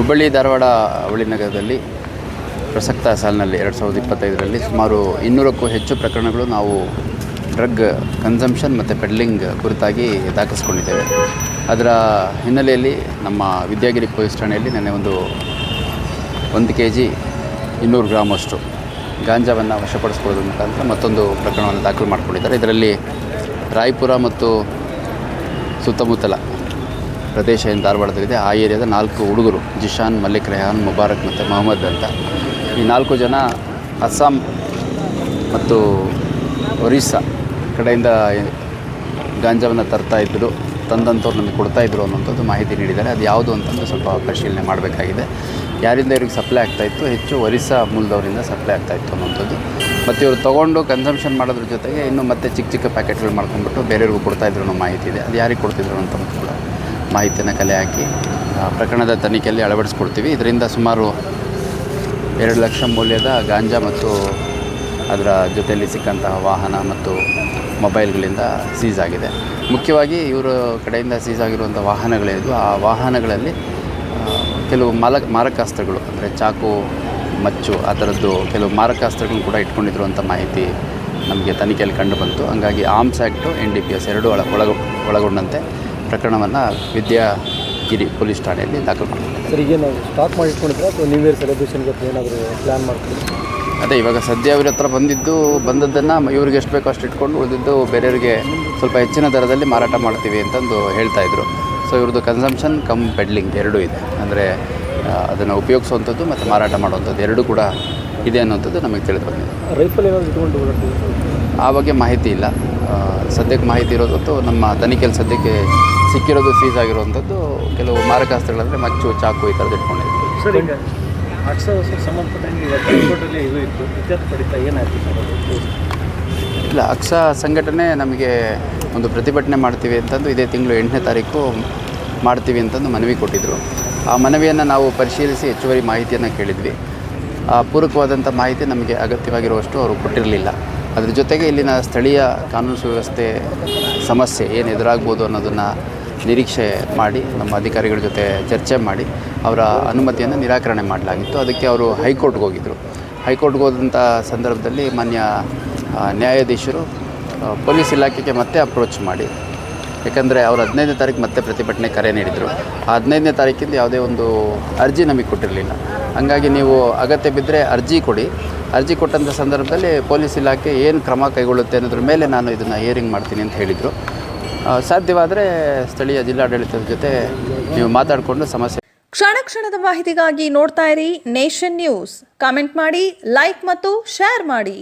ಹುಬ್ಬಳ್ಳಿ ಧಾರವಾಡ ಅವಳಿ ನಗರದಲ್ಲಿ ಪ್ರಸಕ್ತ ಸಾಲಿನಲ್ಲಿ ಎರಡು ಸಾವಿರದ ಇಪ್ಪತ್ತೈದರಲ್ಲಿ ಸುಮಾರು ಇನ್ನೂರಕ್ಕೂ ಹೆಚ್ಚು ಪ್ರಕರಣಗಳು ನಾವು ಡ್ರಗ್ ಕನ್ಸಂಪ್ಷನ್ ಮತ್ತು ಪೆಡ್ಲಿಂಗ್ ಕುರಿತಾಗಿ ದಾಖಲಿಸ್ಕೊಂಡಿದ್ದೇವೆ. ಅದರ ಹಿನ್ನೆಲೆಯಲ್ಲಿ ನಮ್ಮ ವಿದ್ಯಾಗಿರಿ ಪೊಲೀಸ್ ಠಾಣೆಯಲ್ಲಿ ನೆನೆ ಒಂದು ಒಂದು ಕೆ ಜಿ ಇನ್ನೂರು ಗ್ರಾಮಷ್ಟು ಗಾಂಜಾವನ್ನು ವಶಪಡಿಸ್ಕೊಳ್ಳೋದು ಮುಖಾಂತರ ಮತ್ತೊಂದು ಪ್ರಕರಣವನ್ನು ದಾಖಲು ಮಾಡಿಕೊಂಡಿದ್ದಾರೆ. ಇದರಲ್ಲಿ ರಾಯಪುರ ಮತ್ತು ಸುತ್ತಮುತ್ತಲ ಪ್ರದೇಶ ಏನು ಧಾರವಾಡದಲ್ಲಿದೆ. ಆ ಏರಿಯಾದ ನಾಲ್ಕು ಹುಡುಗರು, ಜಿಶಾನ್, ಮಲ್ಲಿಕ್ ರೆಹಾನ್, ಮುಬಾರಕ್ ಮತ್ತು ಮೊಹಮ್ಮದ್ ಅಂತ. ಈ ನಾಲ್ಕು ಜನ ಅಸ್ಸಾಂ ಮತ್ತು ಒರಿಸ್ಸಾ ಕಡೆಯಿಂದ ಗಾಂಜಾವನ್ನು ತರ್ತಾ ಇದ್ದರು. ತಂದಂಥವ್ರು ನಮಗೆ ಕೊಡ್ತಾಯಿದ್ರು ಅನ್ನೋಂಥದ್ದು ಮಾಹಿತಿ ನೀಡಿದ್ದಾರೆ. ಅದು ಯಾವುದು ಅಂತಂದು ಸ್ವಲ್ಪ ಪರಿಶೀಲನೆ ಮಾಡಬೇಕಾಗಿದೆ. ಯಾರಿಂದ ಇವ್ರಿಗೆ ಸಪ್ಲೈ ಆಗ್ತಾಯಿತ್ತು ಹೆಚ್ಚು ಒರಿಸ್ಸಾ ಮೂಲದವರಿಂದ ಸಪ್ಲೈ ಆಗ್ತಾಯಿತ್ತು ಅನ್ನೋಂಥದ್ದು ಮತ್ತು ಇವರು ತೊಗೊಂಡು ಕನ್ಸಂಪ್ಷನ್ ಮಾಡೋದ್ರ ಜೊತೆಗೆ ಇನ್ನೂ ಮತ್ತೆ ಚಿಕ್ಕ ಚಿಕ್ಕ ಪ್ಯಾಕೆಟ್ಗಳು ಮಾಡ್ಕೊಂಡ್ಬಿಟ್ಟು ಬೇರೆಯವ್ರಿಗೂ ಕೊಡ್ತಾಯಿದ್ರು ಅನ್ನೋ ಮಾಹಿತಿ ಇದೆ. ಅದು ಯಾರಿಗೆ ಕೊಡ್ತಿದ್ರು ಅಂತ ಕೂಡ ಮಾಹಿತಿಯನ್ನು ಕಲೆ ಹಾಕಿ ಪ್ರಕರಣದ ತನಿಖೆಯಲ್ಲಿ ಅಳವಡಿಸ್ಕೊಡ್ತೀವಿ. ಇದರಿಂದ ಸುಮಾರು ಎರಡು ಲಕ್ಷ ಮೌಲ್ಯದ ಗಾಂಜಾ ಮತ್ತು ಅದರ ಜೊತೆಯಲ್ಲಿ ಸಿಕ್ಕಂತಹ ವಾಹನ ಮತ್ತು ಮೊಬೈಲ್ಗಳಿಂದ ಸೀಸ್ ಆಗಿದೆ. ಮುಖ್ಯವಾಗಿ ಇವರ ಕಡೆಯಿಂದ ಸೀಸ್ ಆಗಿರುವಂಥ ವಾಹನಗಳೇನಿದ್ವು ಆ ವಾಹನಗಳಲ್ಲಿ ಕೆಲವು ಮಾಲ, ಮಾರಕಾಸ್ತ್ರಗಳು, ಅಂದರೆ ಚಾಕು, ಮಚ್ಚು, ಆ ಥರದ್ದು ಕೆಲವು ಮಾರಕಾಸ್ತ್ರಗಳನ್ನು ಕೂಡ ಇಟ್ಕೊಂಡಿದ್ರು ಅಂತ ಮಾಹಿತಿ ನಮಗೆ ತನಿಖೆಯಲ್ಲಿ ಕಂಡು ಬಂತು. ಹಂಗಾಗಿ arms act N D P S ಎರಡೂ ಒಳ ಒಳಗೊಂಡಂತೆ. ಪ್ರಕರಣವನ್ನು ವಿದ್ಯಾಗಿರಿ ಪೊಲೀಸ್ ಠಾಣೆಯಲ್ಲಿ ದಾಖಲು ಮಾಡಿದ್ದಾರೆ. ಸರ್ ಈಗ ನಾವು ಸ್ಟಾಕ್ ಮಾಡಿಟ್ಕೊಂಡಿದ್ರೆ ಅಥವಾ ನ್ಯೂ ಇಯರ್ ಸೆಲೆಬ್ರೇಷನ್ಗೆ ಅಥವಾ ಏನಾದರೂ ಪ್ಲ್ಯಾನ್ ಮಾಡ್ತೀವಿ ಅದೇ ಇವಾಗ ಸದ್ಯ ಇವ್ರ ಹತ್ರ ಬಂದಿದ್ದು ಬಂದದ್ದನ್ನು ಇವ್ರಿಗೆ ಎಷ್ಟು ಬೇಕೋ ಅಷ್ಟು ಇಟ್ಕೊಂಡು ಉಳಿದಿದ್ದು ಬೇರೆಯವರಿಗೆ ಸ್ವಲ್ಪ ಹೆಚ್ಚಿನ ದರದಲ್ಲಿ ಮಾರಾಟ ಮಾಡ್ತೀವಿ ಅಂತಂದು ಹೇಳ್ತಾ ಇದ್ರು. ಸೊ ಇವ್ರದ್ದು ಕನ್ಸಂಪ್ಷನ್ ಕಮ್ ಪೆಡ್ಲಿಂಗ್ ಎರಡೂ ಇದೆ. ಅಂದರೆ ಅದನ್ನು ಉಪಯೋಗಿಸುವಂಥದ್ದು ಮತ್ತು ಮಾರಾಟ ಮಾಡುವಂಥದ್ದು ಎರಡೂ ಕೂಡ ಇದೆ ಅನ್ನೋಂಥದ್ದು ನಮಗೆ ತಿಳಿದು ಬಂದಿದೆ ರೈಫಲ್ ಆ ಬಗ್ಗೆ ಮಾಹಿತಿ ಇಲ್ಲ. ಸದ್ಯಕ್ಕೆ ಮಾಹಿತಿ ಇರೋದಂತೂ ನಮ್ಮ ತನಿಖೆಯಲ್ಲಿ ಸದ್ಯಕ್ಕೆ ಸಿಕ್ಕಿರೋದು ಸೀಸ್ ಆಗಿರುವಂಥದ್ದು ಕೆಲವು ಮಾರಕಾಸ್ತ್ರಗಳಂದರೆ ಮಚ್ಚು ಚಾಕು ಈ ಥರದ್ದು ಇಟ್ಕೊಂಡಿದ್ವಿ. ಸರ್ ಈಗ ಸಂಬಂಧಪಟ್ಟಂಗೆ ಇದು ಇತ್ತು. ಏನಾಯ್ತು ಇಲ್ಲ ಅಕ್ಷ ಸಂಘಟನೆ ನಮಗೆ ಒಂದು ಪ್ರತಿಭಟನೆ ಮಾಡ್ತೀವಿ ಅಂತಂದು ಇದೇ ತಿಂಗಳು ಎಂಟನೇ ತಾರೀಕು ಮಾಡ್ತೀವಿ ಅಂತಂದು ಮನವಿ ಕೊಟ್ಟಿದ್ದರು ಆ ಮನವಿಯನ್ನು ನಾವು ಪರಿಶೀಲಿಸಿ ಹೆಚ್ಚುವರಿ ಮಾಹಿತಿಯನ್ನು ಕೇಳಿದ್ವಿ. ಆ ಪೂರಕವಾದಂಥ ಮಾಹಿತಿ ನಮಗೆ ಅಗತ್ಯವಾಗಿರುವಷ್ಟು ಅವರು ಕೊಟ್ಟಿರಲಿಲ್ಲ. ಅದ್ರ ಜೊತೆಗೆ ಇಲ್ಲಿನ ಸ್ಥಳೀಯ ಕಾನೂನು ಸುವ್ಯವಸ್ಥೆ ಸಮಸ್ಯೆ ಏನು ಎದುರಾಗ್ಬೋದು ಅನ್ನೋದನ್ನು ನಿರೀಕ್ಷೆ ಮಾಡಿ, ನಮ್ಮ ಅಧಿಕಾರಿಗಳ ಜೊತೆ ಚರ್ಚೆ ಮಾಡಿ, ಅವರ ಅನುಮತಿಯನ್ನು ನಿರಾಕರಣೆ ಮಾಡಲಾಗಿತ್ತು. ಅದಕ್ಕೆ ಅವರು ಹೈಕೋರ್ಟ್ಗೆ ಹೋಗಿದ್ದರು ಹೈಕೋರ್ಟ್ಗೆ ಹೋದಂಥ ಸಂದರ್ಭದಲ್ಲಿ ಮಾನ್ಯ ನ್ಯಾಯಾಧೀಶರು ಪೊಲೀಸ್ ಇಲಾಖೆಗೆ ಮತ್ತೆ ಅಪ್ರೋಚ್ ಮಾಡಿ. ಯಾಕಂದರೆ ಅವರು ಹದಿನೈದನೇ ತಾರೀಕು ಮತ್ತೆ ಪ್ರತಿಭಟನೆ ಕರೆ ನೀಡಿದರು. ಆ ಹದಿನೈದನೇ ತಾರೀಕಿಂದ ಯಾವುದೇ ಒಂದು ಅರ್ಜಿ ನಮಗೆ ಕೊಟ್ಟಿರಲಿಲ್ಲ. ಹಾಗಾಗಿ ನೀವು ಅಗತ್ಯ ಬಿದ್ದರೆ ಅರ್ಜಿ ಕೊಡಿ. ಅರ್ಜಿ ಕೊಟ್ಟಂಥ ಸಂದರ್ಭದಲ್ಲಿ ಪೊಲೀಸ್ ಇಲಾಖೆ ಏನು ಕ್ರಮ ಕೈಗೊಳ್ಳುತ್ತೆ ಅನ್ನೋದ್ರ ಮೇಲೆ ನಾನು ಇದನ್ನು ಹಿಯರಿಂಗ್ ಮಾಡ್ತೀನಿ ಅಂತ ಹೇಳಿದರು. ಸಾಧ್ಯವಾದರೆ ಸ್ಥಳೀಯ ಜಿಲ್ಲಾಡಳಿತದ ಜೊತೆ ನೀವು ಮಾತಾಡಿಕೊಂಡು ಸಮಸ್ಯೆ ಕ್ಷಣ ಕ್ಷಣದ ಮಾಹಿತಿಗಾಗಿ ನೋಡ್ತಾ ಇರಿ ನೇಷನ್ ನ್ಯೂಸ್. ಕಾಮೆಂಟ್ ಮಾಡಿ, ಲೈಕ್ ಮತ್ತು ಶೇರ್ ಮಾಡಿ.